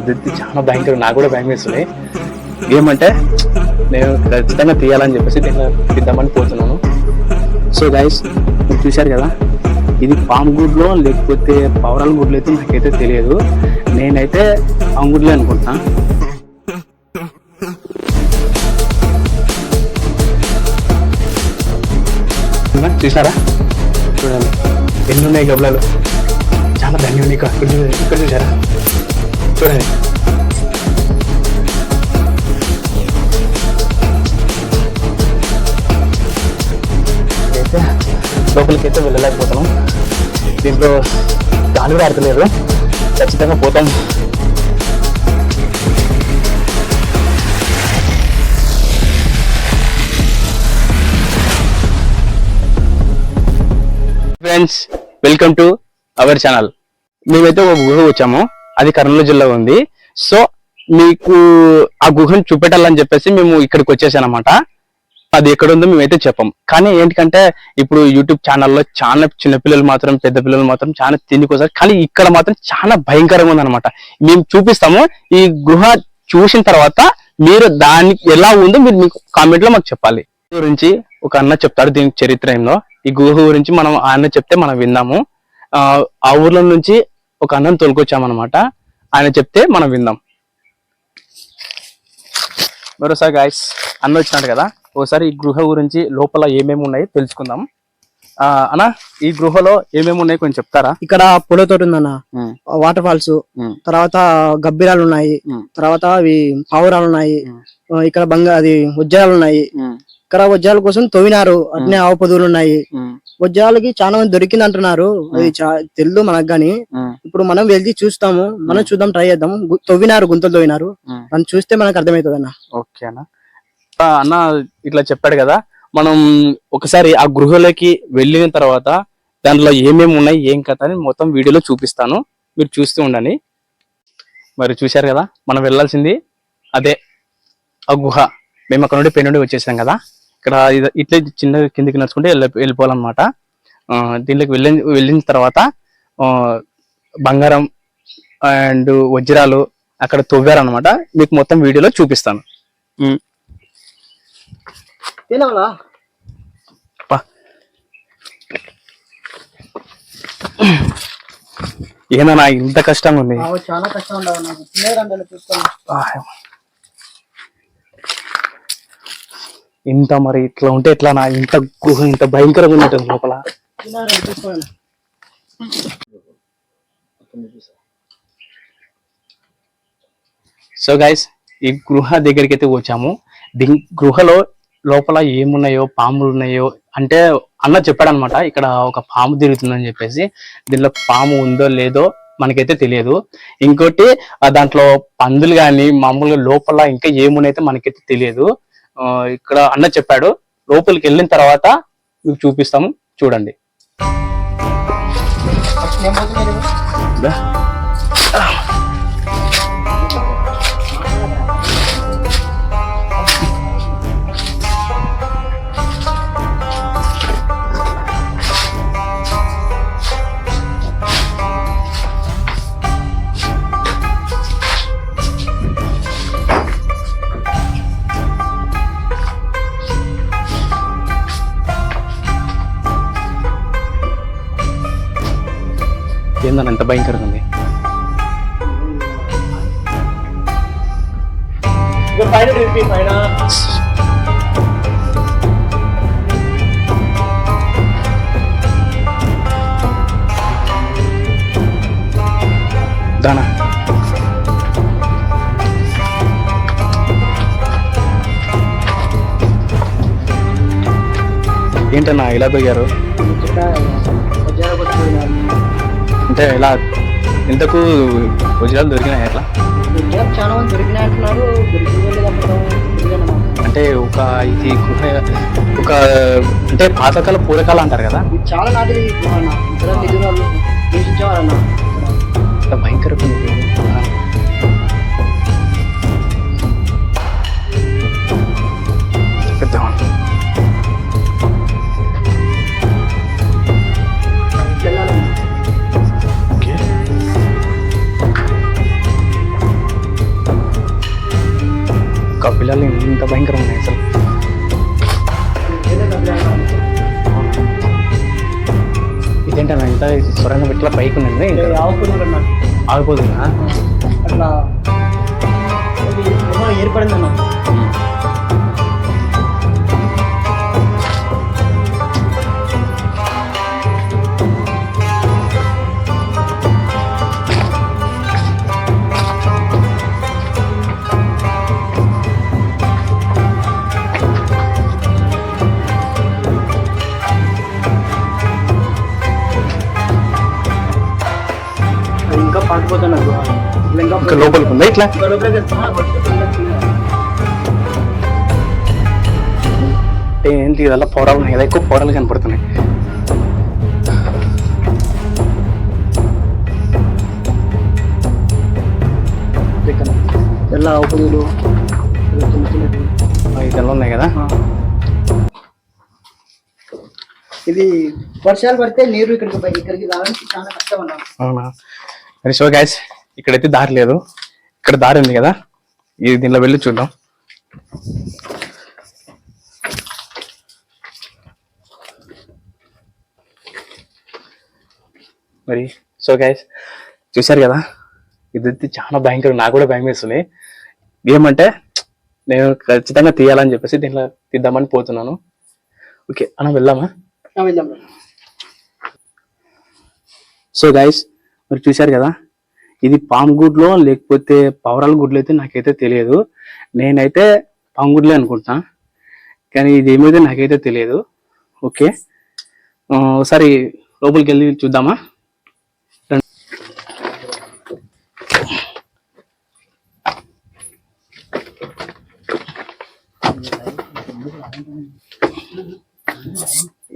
ఇది చాలా భయంకరం. నాకు కూడా భయం వేస్తుంది. ఏమంటే నేను ఖచ్చితంగా తీయాలని చెప్పేసి నేను తీద్దామని పోతున్నాను. సో గైస్ మీరు చూశారు కదా ఇది పామ్ గుడ్లో లేకపోతే పవరాల గుడ్లు అయితే నాకైతే తెలియదు. నేనైతే పామ్ గుడ్లే అనుకుంటున్నా చూసారా చూడండి. ఎన్ని ఉన్నాయి గబ్లాలు చాలా ధన్యం ఇక్కడ ఇక్కడ చూసారా చూడండి. అయితే లోపలికి అయితే వెళ్ళలేకపోతున్నాం. దీంట్లో గాలి ఆడతలేదు. ఖచ్చితంగా పోతాం. Friends welcome to our channel మేమైతే ఒక గుహ వచ్చాము. అది కర్నూలు జిల్లా ఉంది. సో మీకు ఆ గుహను చూపెట్టాలని చెప్పేసి మేము ఇక్కడికి వచ్చేసానమాట. అది ఎక్కడ ఉందో మేమైతే చెప్పాం. కానీ ఏంటంటే ఇప్పుడు యూట్యూబ్ ఛానల్లో చాలా చిన్నపిల్లలు మాత్రం పెద్ద పిల్లలు మాత్రం చాలా తిండికోసారు కానీ ఇక్కడ మాత్రం చాలా భయంకరంగా ఉందన్నమాట. మేము చూపిస్తాము. ఈ గుహ చూసిన తర్వాత మీరు దానికి ఎలా ఉందో మీరు మీకు కామెంట్లో మాకు చెప్పాలి. గురించి ఒక అన్న చెప్తాడు దీని చరిత్ర ఏందో. ఈ గుహ గురించి మనం ఆ అన్న చెప్తే మనం విందాము. ఆ, ఊర్లో నుంచి ఒక అన్నను తోలుకొచ్చామన్నమాట. ఆయన చెప్తే మనం విందాం. మరోసారి గాయస్ అన్న వచ్చినాడు కదా. ఒకసారి ఈ గృహ గురించి లోపల ఏమేమి ఉన్నాయి తెలుసుకుందాం. ఆ, అన్న ఈ గృహలో ఏమేమి ఉన్నాయి కొంచెం చెప్తారా? ఇక్కడ పూల తోట ఉందన్న వాటర్ ఫాల్స్. తర్వాత గబ్బిరాలు ఉన్నాయి. తర్వాత అవి పావురాలు ఉన్నాయి. ఇక్కడ బంగ అది వజ్రాలు ఉన్నాయి. ఇక్కడ వజ్రాల కోసం తవ్వినారు అట్నే ఆవు పొదువులు ఉన్నాయి. వజ్రాలకి చాలా మంది దొరికింది అంటున్నారు. అది తెలియదు మనకు గాని. ఇప్పుడు మనం వెళ్ళి చూస్తాము. మనం చూద్దాం ట్రై చేద్దాం తవ్వినారు గుంతలు తవ్వినారు దాన్ని చూస్తే మనకు అర్థమవుతుంది అన్న. ఓకే అన్న ఇట్లా చెప్పాడు కదా మనం ఒకసారి ఆ గృహలోకి వెళ్ళిన తర్వాత దాంట్లో ఏమేమి ఉన్నాయి ఏం కథ అని మొత్తం వీడియోలో చూపిస్తాను. మీరు చూస్తూ ఉండండి. మరి చూశారు కదా మనం వెళ్ళాల్సింది అదే ఆ గుహ. మేము అక్కడ నుండి పెన్ నుండి వచ్చేసాం కదా. ఇక్కడ ఇట్లే చిన్న కిందికి నడుచుకుంటే వెళ్ళి వెళ్ళిపోవాలన్నమాట. ఆ, దీంట్లోకి వెళ్ళిన వెళ్ళిన తర్వాత ఆ, బంగారం అండ్ వజ్రాలు అక్కడ తవ్వారనమాట మీకు మొత్తం వీడియోలో చూపిస్తాను. పా. ఏందన్నా ఇంత కష్టంగా ఉంది? చాలా కష్టం ఉండవు చూస్తాను ఆహ్. ఇంత మరి ఇట్లా ఉంటే ఎట్లా నా ఇంత గుహ ఇంత భయంకరంగా ఉంటుంది లోపల? సో గైస్ ఈ గృహ దగ్గరికి అయితే వచ్చాము. దీ గృహలో లోపల ఏమున్నాయో పాములు ఉన్నాయో అంటే అన్న చెప్పాడు అనమాట ఇక్కడ ఒక పాము తిరుగుతుందని చెప్పేసి. దీనిలో పాము ఉందో లేదో మనకైతే తెలియదు. ఇంకోటి దాంట్లో పందులు కానీ మామూలుగా లోపల ఇంకా ఏమున్నాయితే మనకైతే తెలియదు. ఇక్కడ అన్న చెప్పాడు. లోపలికి వెళ్ళిన తర్వాత మీకు చూపిస్తాము. చూడండి. దా. ఏందని ఎంత భయంకరంగా ఉంది దానా. ఏంటన్నా ఇలా కొట్టుకున్నారు అంటే ఇలా ఇంతకు వజ్రాలు దొరికినాయి ఎట్లా? చాలా మంది దొరికినాయి అంటున్నారు. అంటే ఒక ఇది గుహ ఒక అంటే పాతకాల పూరకాలు అంటారు కదా? చాలా నాటిది అన్న. ఇతర తెలియని వాళ్ళు నివసించేవారన్న అంత భయంకరంగా ఉంది ఇది. కపిలాలు ఇంత భయంకరం ఉన్నాయి అసలు ఇదేంటన్నా ఇంత సొరంగం ఇట్లా పైకి ఉంది ఇంకా ఆవుకున్నారన్న ఆగిపోతుందా అట్లా అది ఏమో ఏర్పడిందన్న ఇంకా ఇంకా లోపలికి ఉందా ఇట్లా ఇంకా లోపలికి వెళ్తున్నా, అంటే ఏంటి ఇదల్లా పోరాలు ఉన్నాయి కదా ఎక్కువ పోరాలు కనపడుతున్నాయి ఇక్కడ తెల్ల ఆవుపదులు చిన్న చిన్నవి. ఆ, ఇదెల్లా ఉన్నాయి కదా ఇది వర్షాలు పడితే నీరు ఇక్కడికి పై- ఇక్కడికి రావడానికి చాలా కష్టం అన్న అవునా మరి సో గ్యాస్ ఇక్కడైతే దారి లేదు. ఇక్కడ దారి ఉంది కదా? ఇది దీనిలో వెళ్ళి చూద్దాం. మరి సో గ్యాస్ చూశారు కదా? ఇదైతే చాలా భయంకరం. నాకు కూడా భయం వేస్తుంది. ఏమంటే నేను ఖచ్చితంగా తీయాలని చెప్పేసి దీనిలో తీద్దామని పోతున్నాను. ఓకే అన్న వెళ్దామా? వెళ్దాం. సో గైస్ మీరు చూశారు కదా? ఇది పామ్ గుడ్లో లేకపోతే పవరాల గుడ్లు అయితే నాకైతే తెలియదు. నేనైతే పామ్ గుడ్లే అనుకుంటున్నా కానీ ఇది ఏమైతే నాకైతే తెలియదు. ఓకే. ఒకసారి లోపలికి వెళ్ళి చూద్దామా?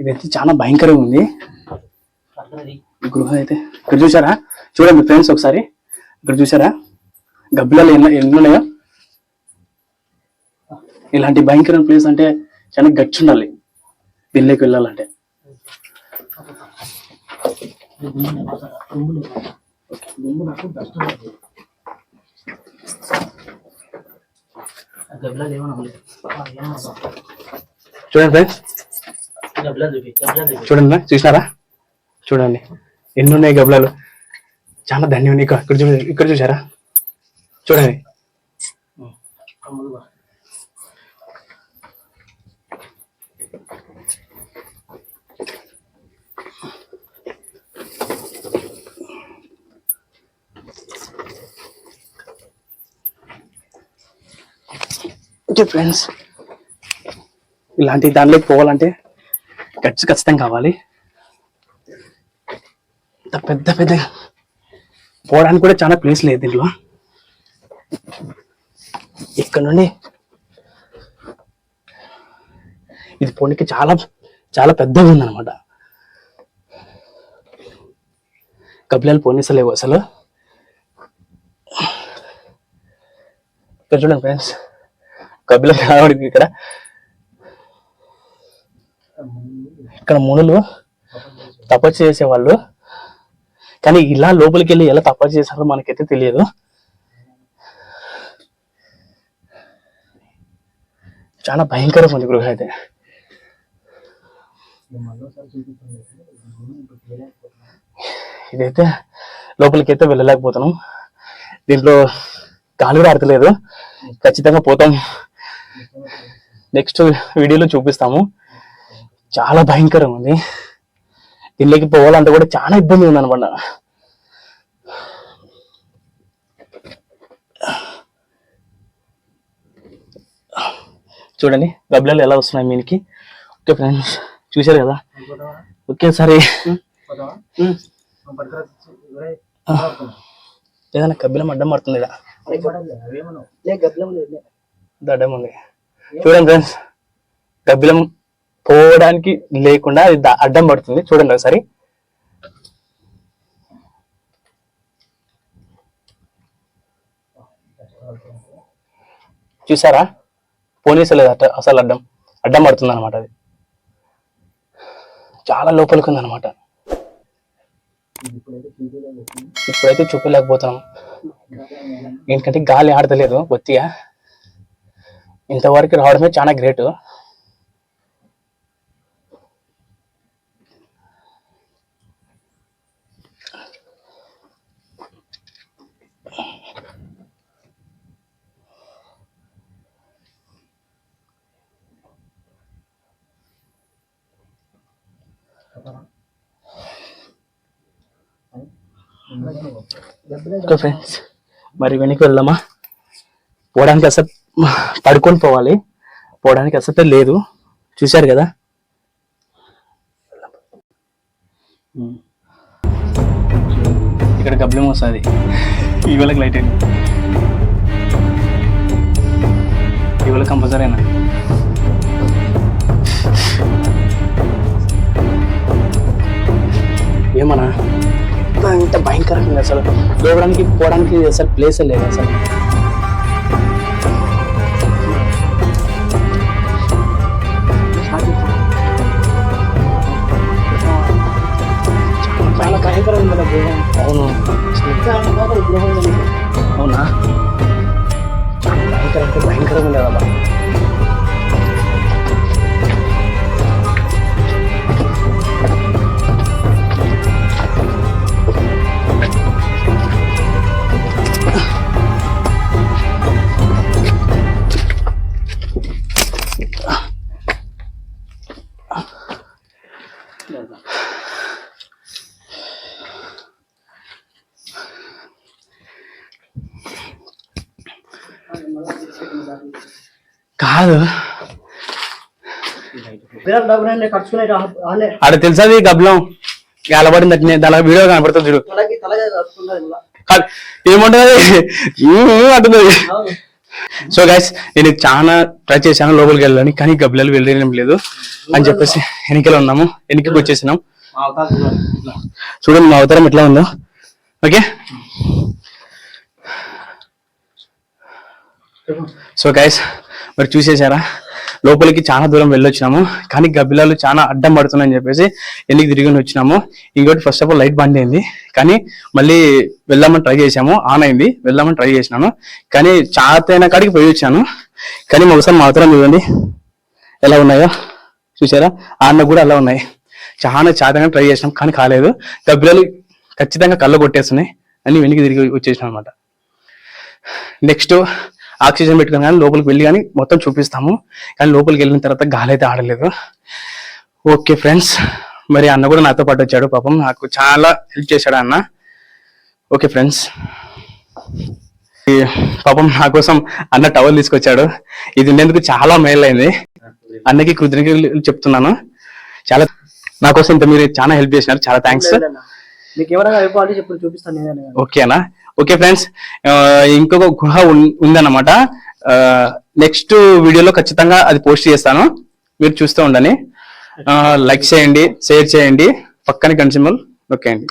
ఇదైతే చాలా భయంకరంగా ఉంది. గృహ అయితే. ఇక్కడ చూసారా? చూడండి ఫ్రెండ్స్ ఒకసారి. ఇక్కడ చూసారా? గబ్బిలాలు ఎన్ని ఎన్ని ఉన్నాయో? ఇలాంటి భయంకరమైన ప్లేస్ అంటే చాలా గచ్చి ఉండాలి. దీనిలోకి వెళ్ళాలంటే. చూడండి ఫ్రెండ్స్ చూడండి చూసినారా? చూడండి. ఎన్ని ఉన్నాయి గబ్బలాలు? చాలా ధన్యం నీకు. ఇక్కడ చూ ఇక్కడ చూసారా చూడండి. ఓకే ఫ్రెండ్స్ ఇలాంటి దానిలోకి పోవాలంటే ఖర్చు ఖచ్చితంగా కావాలి. పెద్ద పెద్ద పోవడానికి కూడా చాలా ప్లేస్ లేదు దీంట్లో ఇక్కడ నుండి ఇది పోనీకి చాలా చాలా పెద్దగా ఉందన్నమాట. కపిలాలు పోనీసలేవు అసలు. ఇక్కడ చూడండి ఫ్రెండ్స్ కపిల రావడానికి ఇక్కడ ఇక్కడ మునులు తపస్సు చేసేవాళ్ళు. కానీ ఇలా లోపలికి వెళ్ళి ఎలా తపస్సు చేశారో మనకైతే తెలియదు. చాలా భయంకరం ఉంది గృహ అయితే. ఇదైతే లోపలికి అయితే వెళ్ళలేకపోతున్నాం. దీంట్లో గాలి కూడా ఆడతలేదు. ఖచ్చితంగా పోతాం. నెక్స్ట్ వీడియోలో చూపిస్తాము. చాలా భయంకరం ఉంది. దీనిలోకి పోవాలంటే కూడా చాలా ఇబ్బంది ఉంది అనమాట చూడండి గబ్బిలాలు ఎలా వస్తున్నాయి మీనికి? ఓకే ఫ్రెండ్స్ చూశారు కదా? ఒకేసారి. ఏదైనా కబ్బిలం అడ్డం పడుతుంది గబ్బలం అడ్డం ఉంది. చూడండి ఫ్రెండ్స్ గబ్బిలం పోవడానికి లేకుండా అది అడ్డం పడుతుంది. చూడండి ఒకసారి. చూసారా? పోనీసలేదు అట్ట అసలు అడ్డం అడ్డం పడుతుంది అనమాట అది. చాలా లోపలికి ఉంది అనమాట ఇప్పుడైతే చూపలేకపోతున్నాం. ఎందుకంటే గాలి ఆడతలేదు బొత్తిగా ఇంతవరకు రావడమే చాలా గ్రేట్. ఓకే ఫ్రెండ్స్ మరి వెనక్కి వెళ్దామా? పోవడానికి అసలు పడుకొని పోవాలి. పోవడానికి అసలు లేదు. చూశారు కదా? ఇక్కడ గబ్బలం వస్తుంది ఈవేళకి లైట్ అయింది ఈవేళ కంపల్సరీ అయినా. ఏమన్నా? ఇంత- ఇంత భయంకరంగా ఉంది అసలు పోవడానికి పోవడానికి అసలు ప్లేస్ లేదు అసలు చాలా భయంకరంగా ఉంది గృహం అవును అవునా చాలా భయంకరం అంటే భయంకరంగా ఉంది కదా. ఆడ తెలుసది గబ్లం గలబడింది అట్నే. దాని వీడియో కనపడుతుంది చూడు. ఏముంటది? అంటుంది. సో గైస్ నేను చాలా ట్రై చేశాను లోపలికి వెళ్ళాలని కానీ గబ్బిలాలు వెళ్ళడం లేదు. అని చెప్పేసి వెనకలో ఉన్నాము. వెనకకి వచ్చేసినాం. చూడండి మా అవతారం ఎట్లా ఉందో. ఓకే సో గైస్ మరి చూసేసారా? లోపలికి చాలా దూరం వెళ్ళొచ్చినాము. కానీ గబ్బిలాలు చాలా అడ్డం పడుతున్నాయని చెప్పేసి వెళ్ళికి తిరిగి వచ్చినాము? ఇంకోటి ఫస్ట్ ఆఫ్ ఆల్ లైట్ బంద్ అయింది. కానీ మళ్ళీ వెళ్దామని ట్రై చేసాము ఆన్ అయింది. వెళ్దామని ట్రై చేసినాను. కానీ చాతైన కాడికి పోయి వచ్చాను. కానీ ఒకసారి మాత్రం చూడండి. ఎలా ఉన్నాయో చూసారా? ఆన్న కూడా అలా ఉన్నాయి. చాలా చాతగా ట్రై చేసినాం. కానీ కాలేదు. గబ్బిలాలు ఖచ్చితంగా కళ్ళు కొట్టేస్తున్నాయి. అని వెనక్కి తిరిగి వచ్చేసినాం అనమాట నెక్స్ట్ ఆక్సిజన్ పెట్టుకుని కానీ లోపలికి వెళ్ళి కానీ మొత్తం చూపిస్తాము. కానీ లోపలికి వెళ్ళిన తర్వాత గాలి అయితే ఆడలేదు. ఓకే ఫ్రెండ్స్ మరి అన్న కూడా నాతో పాటు వచ్చాడు పాపం. నాకు చాలా హెల్ప్ చేశాడు అన్న. Okay friends. పాపం నా కోసం అన్న టవల్ తీసుకొచ్చాడు. ఇది ఉండేందుకు చాలా మేలైంది అన్నకి కృతజ్ఞతలు చెప్తున్నాను. చాలా నా కోసం ఇంత మీరు చాలా హెల్ప్ చేసినారు. చాలా థ్యాంక్స్. ఓకేనా ఓకే ఫ్రెండ్స్ ఇంకొక గుహ ఉందన్నమాట. నెక్స్ట్ వీడియోలో ఖచ్చితంగా అది పోస్ట్ చేస్తాను. మీరు చూస్తూ ఉండండి. లైక్ చేయండి షేర్ చేయండి. పక్కన కన్స్యూమర్ ఓకే అండి